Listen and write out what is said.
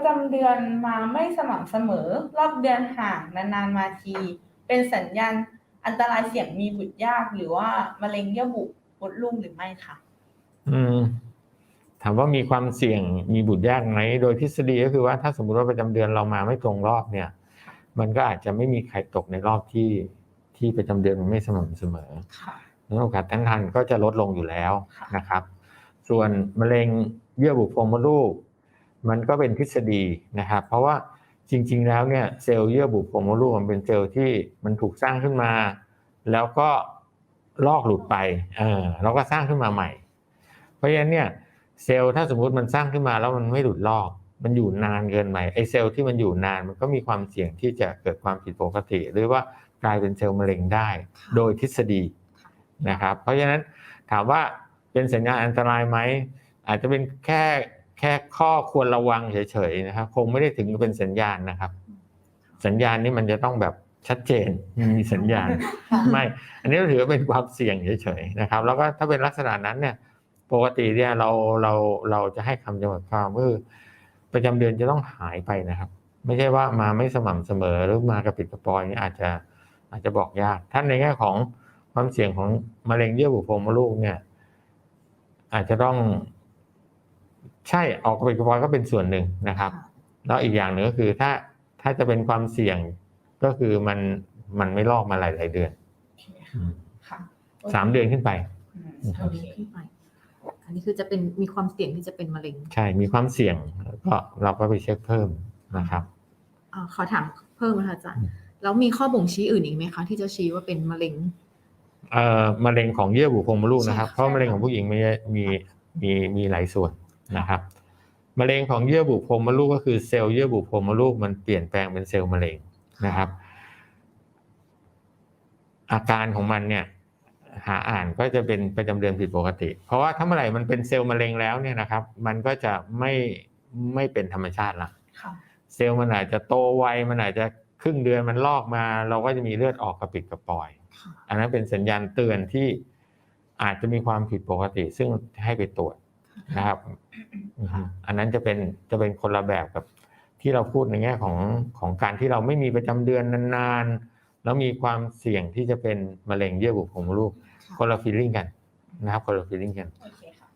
ประจำเดือนมาไม่สม่ำเสมอ รอบเดือนห่างนานๆมาที เป็นสัญญาณอันตรายเสี่ยงมีบุตรยากหรือว่ามะเร็งเยื่อบุมดลูกหรือไม่ค่ะ อืม ถามว่ามีความเสี่ยงมีบุตรยากไหมโดยทฤษฎีก็คือว่าถ้าสมมุติว่าประจำเดือนเรามาไม่ตรงรอบเนี่ย มันก็อาจจะไม่มีใครตกในรอบที่ที่ประจำเดือนมันไม่สม่ำเสมอค่ะแล้วโอกาสตั้งครรภ์ก็จะลดลงอยู่แล้วค่ะนะครับ ส่วนมะเร็งเยื่อบุโพรงมดลูก มันก็เป็นทฤษฎีนะครับเพราะว่าจริง ๆ แล้วเนี่ยเซลล์เยื่อบุโพรงมดลูกมันเป็นเซลล์ที่มันถูกสร้างขึ้นมา แล้วก็ลอกหลุดไปเออแล้วก็สร้างขึ้นมาใหม่ เพราะฉะนั้นเนี่ยเซลล์ถ้าสมมุติมันสร้างขึ้นมาแล้วมันไม่หลุดลอก มันอยู่นานเกินไปไอเซลล์ที่มันอยู่นานมันก็มีความเสี่ยงที่จะเกิดความผิดปกติ หรือว่ากลายเป็นเซลล์มะเร็งได้ โดยทฤษฎีนะครับ เพราะฉะนั้นถามว่าเป็นสัญญาณอันตรายไหมอาจจะเป็นแค่ แค่ข้อควรระวังเฉยๆนะครับ คงไม่ได้ถึงกับเป็นสัญญาณนะครับ สัญญาณนี้มันจะต้องแบบชัดเจนมีสัญญาณไม่ อันนี้เราถือว่าเป็นความเสี่ยงเฉยๆนะครับ แล้วก็ถ้าเป็นลักษณะนั้นเนี่ย ปกติเนี่ยเราเราเราจะให้คำจำกัดความก็คือประจำเดือนจะต้องหายไปนะครับ ไม่ใช่ว่ามาไม่สม่ำเสมอหรือมากระปิดกระปอยเนี่ยอาจจะอาจจะบอกยากท่านในแง่ของความเสี่ยงของมะเร็งเยื่อบุโพรงมดลูกเนี่ย อาจจะต้อง ใช่ออกกระปิดกระปอยก็เป็นส่วนหนึ่งนะครับแล้วอีกอย่างหนึ่งก็คือถ้าถ้าจะเป็นความเสี่ยงก็คือมันมันไม่ลอกมาหลายๆเดือนค่ะสามเดือนขึ้นไปอืมครัโอบเคขึ้นไปอันนี้คือจะเป็นมีความเสี่ยงที่จะเป็นมะเร็ง ใช่มีความเสี่ยงก็เราก็ไปเช็คเพิ่มนะครับอ่าขอถามเพิ่มนะคะอาจารย์อืมแล้วมีข้อบ่งชี้อื่นอีกไหมคะที่จะชี้ว่าเป็นมะเร็งเอ่อมะเร็งของเยื่อบุโพรงมดลูกนะครับใช่ค่ะเพราะมะเร็งของผู้หญิงมีมีมีมีหลายส่วน นะครับมะเร็งของเยื่อบุโพรงมดลูกก็คือเซลล์เยื่อบุโพรงมดลูกมันเปลี่ยนแปลงเป็นเซลล์มะเร็งนะครับ อาการของมันเนี่ย หาอ่านก็จะเป็นประจำเดือนผิดปกติ เพราะว่าถ้าเมื่อไหร่มันเป็นเซลล์มะเร็งแล้วเนี่ยนะครับ มันก็จะไม่ไม่เป็นธรรมชาติละค่ะเซลล์มันอาจจะโตไวมันอาจจะครึ่งเดือนมันลอกมา เราก็จะมีเลือดออกกระปิดกระปอยค่ะอันนั้นเป็นสัญญาณเตือนที่อาจจะมีความผิดปกติ ซึ่งให้ไปตรวจ นะครับอือฮึอันนั้นจะเป็นจะเป็นคนละแบบกับที่เราพูดในแง่ของของการที่เราไม่มีประจำเดือนนานๆ แล้วมีความเสี่ยงที่จะเป็นมะเร็งเยื่อบุโพรงมดลูกค่ะคนละฟีลลิ่งกันนะครับคนละฟีลลิ่งกันโอเค